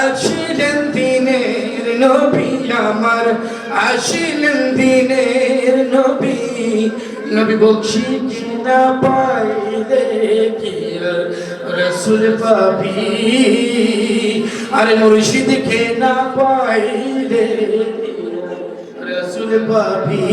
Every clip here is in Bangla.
আসিলেন দিনের নবী আমার, আসিলেন দিনের নবী। নবী বলছি না পাইলে রসুল পাবি? আরে মুর্শিদ খে না পাইলে রসুল পাবি?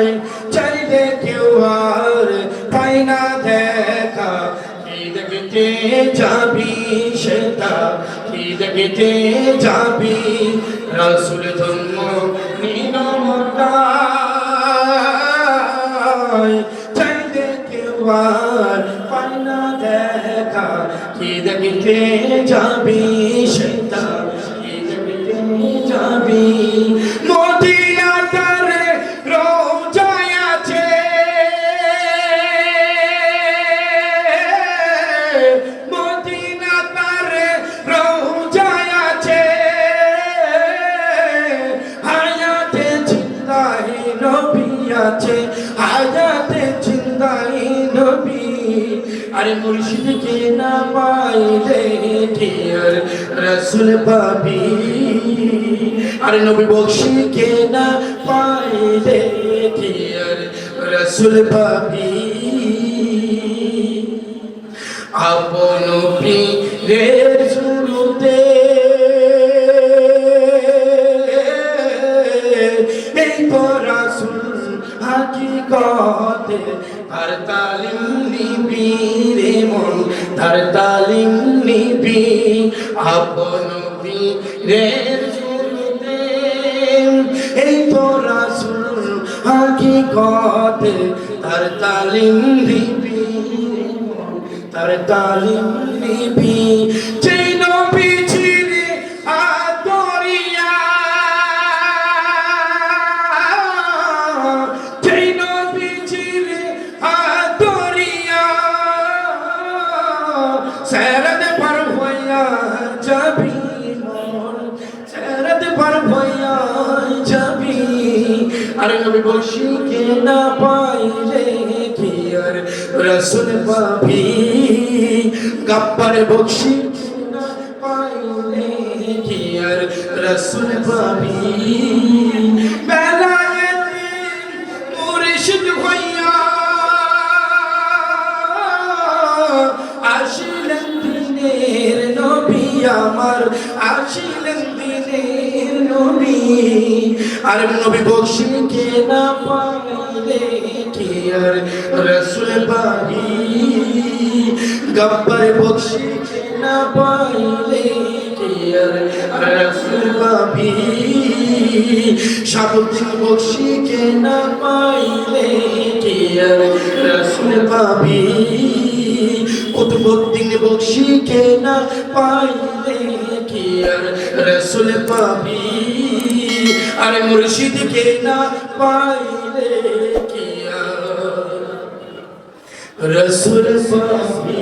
মক্কায় চাইলে কেউ আর পাই না দেখা। কি দেখতে যাবি সেটা? কি দেখতে যাবি? রসুল নিল মক্কায় চাইলে কেউ আর পাই না দেখা। কি দেখতে যাবি সেটা? আছে হায়াতে জিন্দাই নবী। আরে মুর্শিদকে না পাইলে আর রসুল পাবি? আরে নবী বক্সিকে না পাইলে আর রসুল পাবি? আপন পীরের শুরুতে হাকিকতে তার তালিম নিবি রে মন তার তালিম নিবি আপন পীরের এই তার তালিম নিবি তার তালিম নিবি। যেই সেরদ পার হইয়া যাবি মন সেরদ পার হইয়া যাবি। আরে নবী বসি কে না পাইলে কি আর রসুল পাবি? গাপ্পার বকশি না পাইলে কি আর রসুল পাবি? বেলায়েতে আমার আসিলেন দিনের নবী। আর নবী বক্সি কে না পাইলে কি আর রসুল পাবি গব্বর বক্সি কে না পাইলে কি আর রসুল পাবি শাহুদ্দিন বক্সি কে না পাইলে কি আর রসুল পাবি কুতুবুদ্দিন বক্সি কে না পাইলে কি আর রসুল পাবি? আর মুর্শিদ কে না পাইলে কি আর রসুল পাবি?